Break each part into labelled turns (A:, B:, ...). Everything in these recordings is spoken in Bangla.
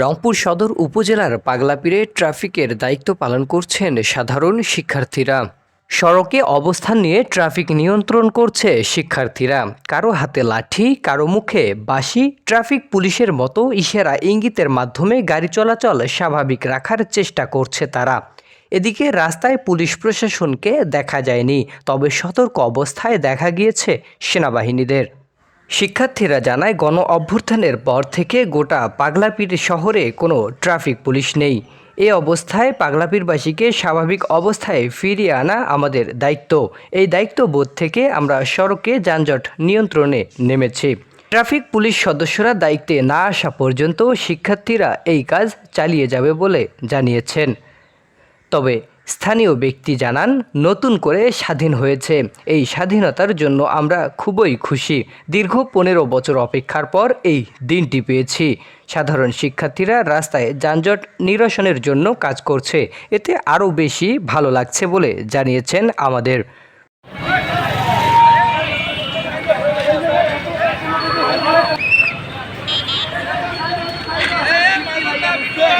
A: রংপুর সদর উপজেলার পাগলাপীরে ট্রাফিকের দায়িত্ব পালন করছেন সাধারণ শিক্ষার্থীরা। সড়কে অবস্থান নিয়ে ট্রাফিক নিয়ন্ত্রণ করছে শিক্ষার্থীরা। কারও হাতে লাঠি, কারও মুখে বাঁশি, ট্রাফিক পুলিশের মতো ইশারা ইঙ্গিতের মাধ্যমে গাড়ি চলাচল স্বাভাবিক রাখার চেষ্টা করছে তারা। এদিকে রাস্তায় পুলিশ প্রশাসনকে দেখা যায়নি, তবে সতর্ক অবস্থায় দেখা গিয়েছে সেনাবাহিনীদের। শিক্ষার্থীরা জানায়, গণ অভ্যুত্থানের পর থেকে গোটা পাগলাপীর শহরে কোনো ট্রাফিক পুলিশ নেই। এ অবস্থায় পাগলাপীরবাসীকে স্বাভাবিক অবস্থায় ফিরিয়ে আনা আমাদের দায়িত্ব। এই দায়িত্ববোধ থেকে আমরা সড়কে যানজট নিয়ন্ত্রণে নেমেছি। ট্রাফিক পুলিশ সদস্যরা দায়িত্বে না আসা পর্যন্ত শিক্ষার্থীরা এই কাজ চালিয়ে যাবে বলে জানিয়েছেন। তবে স্থানীয় ব্যক্তি জানান, নতুন করে স্বাধীন হয়েছে। এই স্বাধীনতার জন্য আমরা খুবই খুশি। দীর্ঘ পনেরো বছর অপেক্ষার পর এই দিনটি পেয়েছি। সাধারণ শিক্ষার্থীরা রাস্তায় যানজট নিরসনের জন্য কাজ করছে। এতে আরও বেশি ভালো লাগছে বলে জানিয়েছেন আমাদের।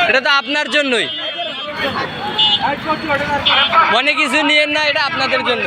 B: এটা তো আপনার জন্যই। মনে কিছু নিয়েন না এটা আপনাদের জন্য।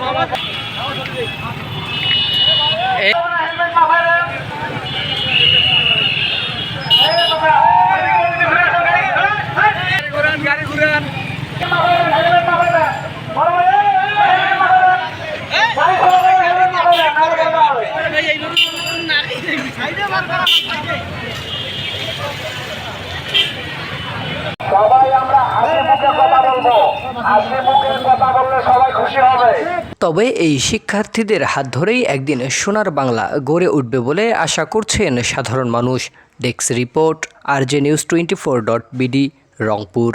C: সবাই
A: তবে এই শিক্ষার্থীদের হাত ধরেই একদিন সোনার বাংলা গড়ে উঠবে বলে আশা করছেন সাধারণ মানুষ। Desk report R J news twenty four dot BD, Rangpur.